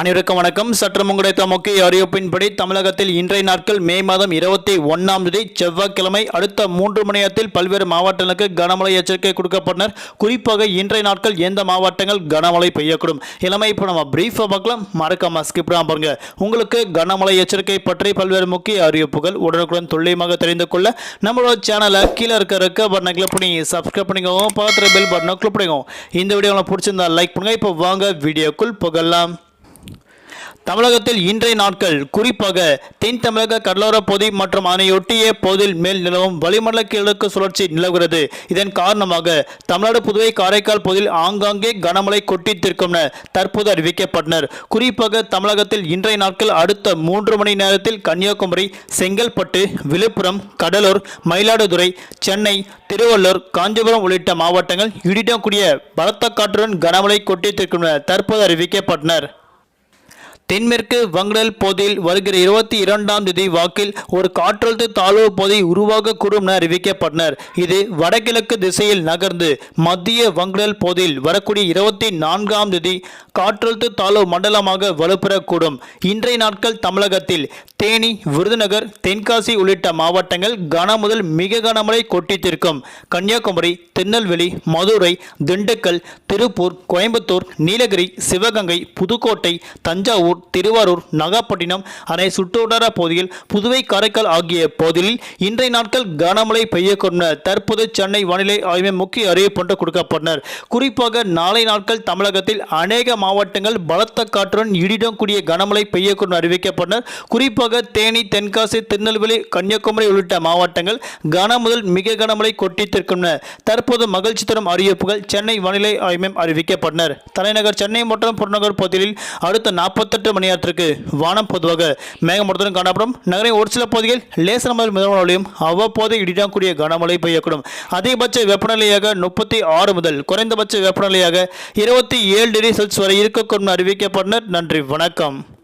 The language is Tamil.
அனைவருக்கும் வணக்கம். சற்று முன்குடைத்த முக்கிய அறிவிப்பின்படி தமிழகத்தில் இன்றைய நாட்கள் மே மாதம் இருபத்தி ஒன்றாம் தேதி செவ்வாய்க்கிழமை அடுத்த மூன்று மணி நேரத்தில் பல்வேறு மாவட்டங்களுக்கு கனமழை எச்சரிக்கை கொடுக்கப்பட்டனர். குறிப்பாக இன்றைய நாட்கள் எந்த மாவட்டங்கள் கனமழை பெய்யக்கூடும்? இளமை இப்போ நம்ம பிரீஃபாக பார்க்கலாம். மறக்காம ஸ்கிப் பாருங்க. உங்களுக்கு கனமழை எச்சரிக்கை பற்றி பல்வேறு முக்கிய அறிவிப்புகள் உடனுக்குடன் துல்லியமாக தெரிந்து கொள்ள நம்மளோட சேனலை கீழே இருக்க இருக்க பட்டனை கிளிக் பண்ணி சப்ஸ்கிரைப் பண்ணிக்கோங்க. பக்கத்தில் பெல் பட்டனை கிளிக் பண்ணிக்கோங்க. இந்த வீடியோ உங்களுக்கு பிடிச்சிருந்தா லைக் பண்ணுங்க. இப்போ வாங்க வீடியோக்குள் புகழலாம் தமிழகத்தில் இன்றைய நாட்கள் குறிப்பாக தென் தமிழக கடலோர பகுதி மற்றும் அதனையொட்டிய பகுதியில் மேல் நிலவும் வளிமண்டல கிழக்கு சுழற்சி நிலவுகிறது. இதன் காரணமாக தமிழ்நாடு புதுவை காரைக்கால் பகுதியில் ஆங்காங்கே கனமழை கொட்டித்திருக்கும் என தற்போது அறிவிக்கப்பட்டனர். குறிப்பாக தமிழகத்தில் இன்றைய நாட்கள் அடுத்த மூன்று மணி நேரத்தில் கன்னியாகுமரி செங்கல்பட்டு விழுப்புரம் கடலூர் மயிலாடுதுறை சென்னை திருவள்ளூர் காஞ்சிபுரம் உள்ளிட்ட மாவட்டங்கள் இடிடக்கூடிய பலத்த காற்றுடன் கனமழை கொட்டித்திருக்கும் என தற்போது அறிவிக்கப்பட்டனர். தென்மேற்கு வங்கடல் பகுதியில் வருகிற இருபத்தி இரண்டாம் தேதி வாக்கில் ஒரு காற்றழுத்த தாழ்வு பகுதி உருவாகக்கூடும் என அறிவிக்கப்பட்டனர். இது வடகிழக்கு திசையில் நகர்ந்து மத்திய வங்கடல் பகுதியில் வரக்கூடிய இருபத்தி நான்காம் தேதி காற்றழுத்த தாழ்வு மண்டலமாக வலுப்பெறக்கூடும். இன்றைய நாட்கள் தமிழகத்தில் தேனி விருதுநகர் தென்காசி உள்ளிட்ட மாவட்டங்கள் கன முதல் மிக கனமழை கொட்டித்திருக்கும். கன்னியாகுமரி திருநெல்வேலி மதுரை திண்டுக்கல் திருப்பூர் கோயம்புத்தூர் நீலகிரி சிவகங்கை புதுக்கோட்டை தஞ்சாவூர் திருவாரூர் நாகப்பட்டினம் அணை சுற்றுவட்டார பகுதியில் புதுவை காரைக்கால் ஆகிய பகுதிகளில் இன்றைய நாட்கள் கனமழை பெய்யக்கூடும் தற்போது சென்னை வானிலை ஆய்வு முக்கிய அறிவிப்பு கொடுக்கப்பட்டனர் குறிப்பாக நாளை நாட்கள் தமிழகத்தில் அநேக மாவட்டங்கள் பலத்த காற்றுடன் இடிடம் கூடிய கனமழை பெய்யக்கூடும் அறிவிக்கப்பட்டனர் குறிப்பாக தேனி தென்காசி திருநெல்வேலி கன்னியாகுமரி உள்ளிட்ட மாவட்டங்கள் கன முதல் மிக கனமழை கொட்டித்திருக்கும் தற்போது மகிழ்ச்சி தரும் அறிவிப்புகள் சென்னை வானிலை ஆய்வு அறிவிக்கப்பட்டனர் தலைநகர் சென்னை மற்றும் புறநகர் பகுதிகளில் அடுத்த நாற்பத்தெட்டு மணி நேரத்திற்கு வானம் பொதுவாக மேகமூட்டத்துடன் காணப்படும். நகரின் ஒரு சில பகுதிகள் லேசன முதல் மிதமானவளையும் அவ்வப்போது இடிதான் கூடிய கனமழை பெய்யக்கூடும். அதிகபட்ச வெப்பநிலையாக முப்பத்தி ஆறு முதல் குறைந்தபட்ச வெப்பநிலையாக இருபத்தி ஏழு டிகிரி செல்சியஸ் வரை இருக்கக்கூடும் அறிவிக்கப்பட்டனர். நன்றி வணக்கம்.